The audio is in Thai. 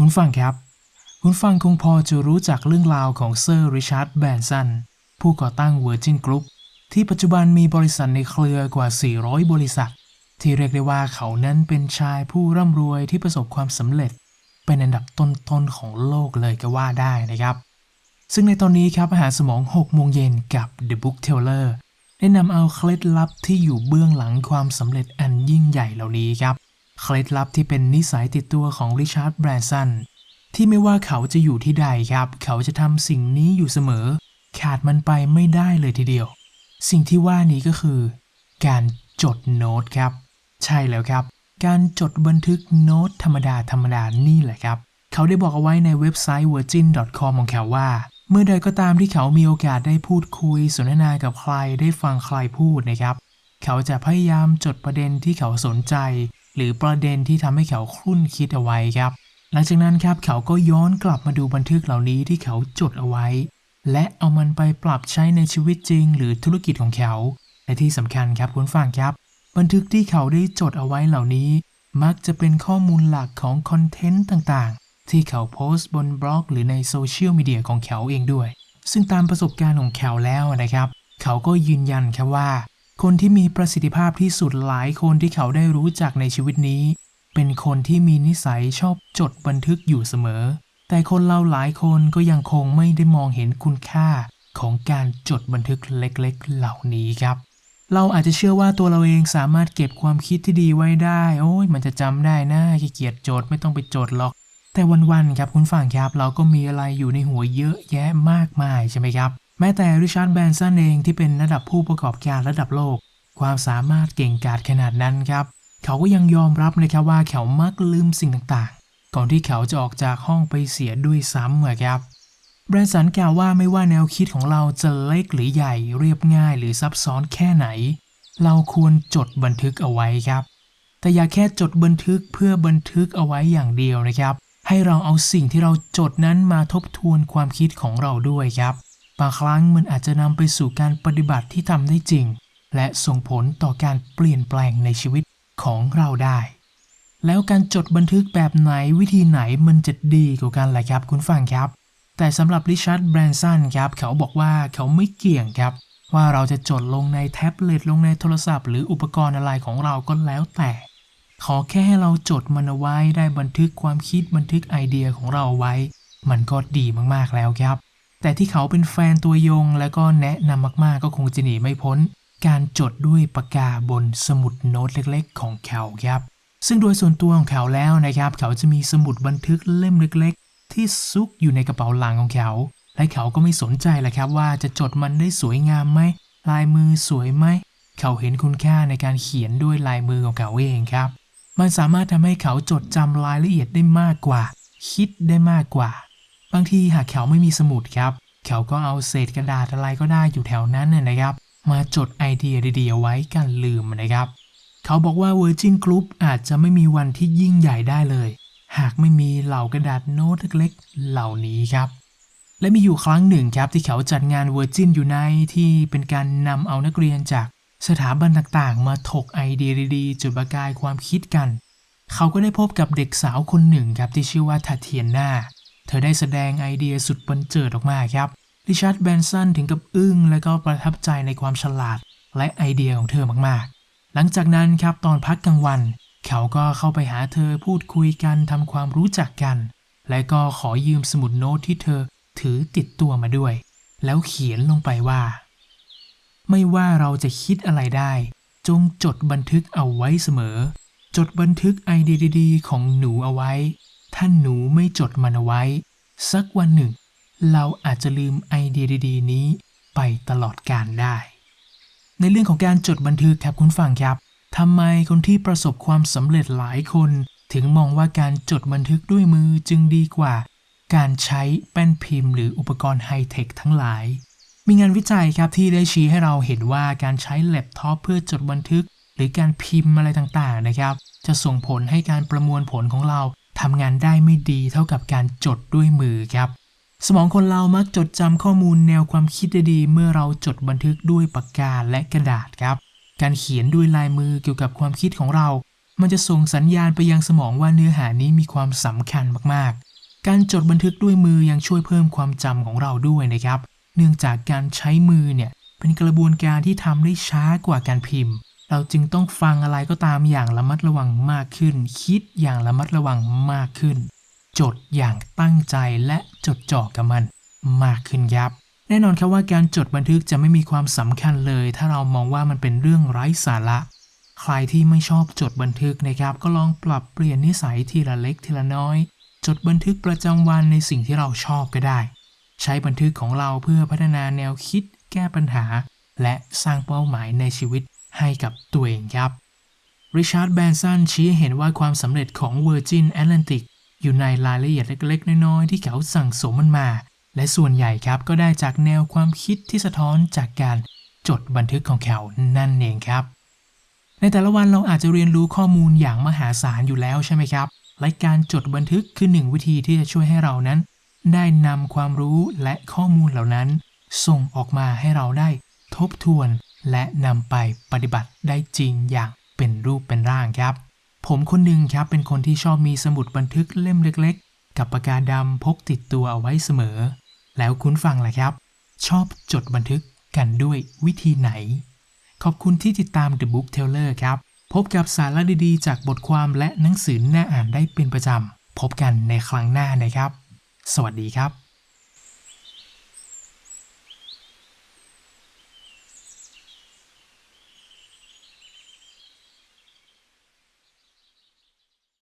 คุณฟังครับ คุณฟังคงพอจะรู้จักเรื่องราวของเซอร์ริชาร์ดแบนสันผู้ก่อตั้ง Virgin Group ที่ปัจจุบันมีบริษัทในเครือกว่า 400 บริษัท ที่เรียกได้ว่าเขานั้นเป็นชายผู้ร่ำรวยที่ประสบความสำเร็จ เป็นอันดับต้นๆของโลกเลยก็ว่าได้นะครับ ซึ่งในตอนนี้ครับอาหารสมอง 6 โมงเย็นกับ The Book Teller ได้นำเอาเคล็ดลับที่อยู่เบื้องหลังความสำเร็จอันยิ่งใหญ่เหล่านี้ครับ เคล็ดลับที่เป็นนิสัยติดตัวของริชาร์ดแบรนสันที่ไม่ว่าเขาจะอยู่ที่ใดครับ เขาจะทำสิ่งนี้อยู่เสมอ ขาดมันไปไม่ได้เลยทีเดียว สิ่งที่ว่านี้ก็คือ การจดโน้ตครับ ใช่แล้วครับ การจดบันทึกโน้ตธรรมดาธรรมดานี่แหละครับ เขาได้บอกเอาไว้ในเว็บไซต์ virgin.com ของเขาว่า เมื่อใดก็ตามที่เขามีโอกาสได้พูดคุย สนทนากับใครได้ฟังใครพูดนะครับ เขาจะพยายามจดประเด็นที่เขาสนใจ หรือประเด็นที่ทำให้เขาคลุ่นคิดเอาไว้ครับ หลังจากนั้นครับเขาก็ย้อนกลับมาดูบันทึกเหล่านี้ที่เขาจดเอาไว้ และเอามันไปปรับใช้ในชีวิตจริง หรือธุรกิจของเขาและที่สำคัญครับคุณฟังครับ บันทึกที่เขาได้จดเอาไว้เหล่านี้ มักจะเป็นข้อมูลหลักของคอนเทนต์ต่างๆ ที่เขาโพสต์บนบล็อก หรือในโซเชียลมีเดียของเขาเองด้วย ซึ่งตามประสบการณ์ของเขาแล้วนะครับ เขาก็ยืนยันครับว่า คนที่มีประสิทธิภาพที่สุดหลายคนที่เขาได้รู้จักในชีวิตนี้ เป็นคนที่มีนิสัยชอบจดบันทึกอยู่เสมอ แต่คนเราหลายคนก็ยังคงไม่ได้มองเห็นคุณค่าของการจดบันทึกเล็กๆ เหล่านี้ครับ เราอาจจะเชื่อว่าตัวเราเองสามารถเก็บความคิดที่ดีไว้ได้ โอ้ยมันจะจำได้นะขี้เกียจโจทย์ไม่ต้องไปโจทย์หรอก แต่วันๆครับคุณฟังครับ เราก็มีอะไรอยู่ในหัวเยอะแยะมากมายใช่ไหมครับ แม้แต่ริชาร์ดแบนสันเองที่เป็นระดับผู้ประกอบการระดับโลก ความสามารถเก่งกาจขนาดนั้นครับ เขาก็ยังยอมรับนะครับว่าเขามักลืมสิ่งต่างๆ ก่อนที่เขาจะออกจากห้องไปเสียด้วยซ้ำอครับแบรนสันกล่าวว่าไม่ว่าแนวคิดของเราจะเล็กหรือใหญ่เรียบง่ายหรือซับซ้อนแค่ไหน เราควรจดบันทึกเอาไว้ครับ แต่อย่าแค่จดบันทึกเพื่อบันทึกเอาไว้อย่างเดียวนะครับ ให้เราเอาสิ่งที่เราจดนั้นมาทบทวนความคิดของเราด้วยครับ บางครั้งมันอาจจะนำไปสู่การปฏิบัติที่ทำได้จริง และส่งผลต่อการเปลี่ยนแปลงในชีวิตของเราได้ แล้วการจดบันทึกแบบไหนวิธีไหนมันจะดีกว่ากันล่ะครับ คุณฟังครับ แต่สำหรับริชาร์ดแบรนสันครับ เขาบอกว่าเขาไม่เกี่ยงครับ ว่าเราจะจดลงในแท็บเล็ตลงในโทรศัพท์ หรืออุปกรณ์อะไรของเราก็แล้วแต่ ขอแค่ให้เราจดมันเอาไว้ได้บันทึกความคิดบันทึกไอเดียของเราไว้ มันก็ดีมากๆแล้วครับ แต่ที่เขาเป็นแฟนตัวยงและก็แนะนำมากๆก็คงจะหนีไม่พ้น การจดด้วยปากกาบนสมุดโน้ตเล็กๆ ของเขาครับ ซึ่งโดยส่วนตัวของเขาแล้วนะครับ เขาจะมีสมุดบันทึกเล่มเล็กๆ ที่ซุกอยู่ในกระเป๋าหลังของเขา และเขาก็ไม่สนใจแหละครับว่าจะจดมันได้สวยงามไหมลายมือสวยไหมเขาเห็นคุณค่าในการเขียนด้วยลายมือของเขาเองครับ มันสามารถทำให้เขาจดจำรายละเอียดได้มากกว่า คิดได้มากกว่า บางทีหากเขาไม่มีสมุดครับ เขาก็เอาเศษกระดาษอะไรก็ได้อยู่แถวนั้นน่ะนะครับ มาจดไอเดียดีๆเอาไว้กันลืมนะครับ เขาบอกว่า Virgin Group อาจจะไม่มีวันที่ยิ่งใหญ่ได้เลย หากไม่มีเหล่ากระดาษโน้ตเล็กๆเหล่านี้ครับและมีอยู่ครั้งหนึ่งครับที่เขาจัดงาน Virgin Unite ที่เป็นการนำเอานักเรียนจากสถาบันต่างๆ มาถกไอเดียดีๆ จุดประกายความคิดกัน เขาก็ได้พบกับเด็กสาวคนหนึ่งครับที่ชื่อว่าทาเทียนนา เธอได้แสดงไอเดียสุดบันเจิดออกมาครับริชาร์ดแบนสันถึงกับอึ้งและก็ประทับใจในความฉลาดและไอเดียของเธอมากๆ หลังจากนั้นครับตอนพักกลางวัน เขาก็เข้าไปหาเธอพูดคุยกันทำความรู้จักกัน และก็ขอยืมสมุดโน้ตที่เธอถือติดตัวมาด้วย แล้วเขียนลงไปว่า ไม่ว่าเราจะคิดอะไรได้ จงจดบันทึกเอาไว้เสมอ จดบันทึกไอเดียดีๆ ของหนูเอาไว้ ถ้าหนูไม่จดมันเอาไว้ สักวันหนึ่ง เราอาจจะลืมไอเดียดีๆ นี้ไปตลอดกาลได้ ในเรื่องของการจดบันทึกครับคุณฟังครับทำไมคนที่ประสบความสำเร็จหลายคน ถึงมองว่าการจดบันทึกด้วยมือจึงดีกว่า การใช้แป้นพิมพ์ หรืออุปกรณ์ไฮเทคทั้งหลาย มีงานวิจัยครับที่ได้ชี้ให้เราเห็นว่าการใช้แล็ปท็อปเพื่อจดบันทึก หรือการพิมพ์อะไรต่างๆนะครับ จะส่งผลให้การประมวลผลของเรา ทำงานได้ไม่ดีเท่ากับการจดด้วยมือครับ สมองคนเรามักจดจำข้อมูลแนวความคิดได้ดีเมื่อเราจดบันทึกด้วยปากกาและกระดาษครับ การเขียนด้วยลายมือเกี่ยวกับความคิดของเรา มันจะส่งสัญญาณไปยังสมองว่าเนื้อหานี้มีความสำคัญมากๆ การจดบันทึกด้วยมือยังช่วยเพิ่มความจำของเราด้วยนะครับ เนื่องจากการใช้มือเนี่ยเป็นกระบวนการที่ทำได้ช้ากว่าการพิมพ์ เราจึงต้องฟังอะไรก็ตามอย่างระมัดระวังมากขึ้น คิดอย่างระมัดระวังมากขึ้น จดอย่างตั้งใจและจดจ่อกับมันมากขึ้นครับ แน่นอนครับว่าการจดบันทึกจะไม่มีความสำคัญเลย ถ้าเรามองว่ามันเป็นเรื่องไร้สาระ ใครที่ไม่ชอบจดบันทึกนะครับ ก็ลองปรับเปลี่ยนนิสัยทีละเล็กทีละน้อย จดบันทึกประจำวันในสิ่งที่เราชอบก็ได้ ใช้บันทึกของเราเพื่อพัฒนาแนวคิด แก้ปัญหา และสร้างเป้าหมายในชีวิต ให้กับตัวเองครับริชาร์ดแบนซันชี้เห็นว่าความสำเร็จของ Virgin Atlantic อยู่ในรายละเอียดเล็กๆ น้อยๆ ที่เขาสั่งสมมันมา และส่วนใหญ่ครับก็ได้จากแนวความคิดที่สะท้อนจากการจดบันทึกของเขานั่นเองครับ ในแต่ละวันเราอาจจะเรียนรู้ข้อมูลอย่างมหาศาลอยู่แล้วใช่ไหมครับและการจดบันทึกคือหนึ่งวิธีที่จะช่วยให้เรานั้น ได้นำความรู้และข้อมูลเหล่านั้น ส่งออกมาให้เราได้ทบทวน และนำไปปฏิบัติได้จริงอย่างเป็นรูปเป็นร่างครับ ผมคนหนึ่งครับเป็นคนที่ชอบมีสมุดบันทึกเล่มเล็ก ๆ กับปากกาดำพกติดตัวเอาไว้เสมอ แล้วคุณฟังล่ะครับ ชอบจดบันทึกกันด้วยวิธีไหน ขอบคุณที่ติดตาม The Book Teller ครับ พบกับสาระดีๆ จากบทความและหนังสือน่าอ่านได้เป็นประจำ พบกันในครั้งหน้านะครับ สวัสดีครับ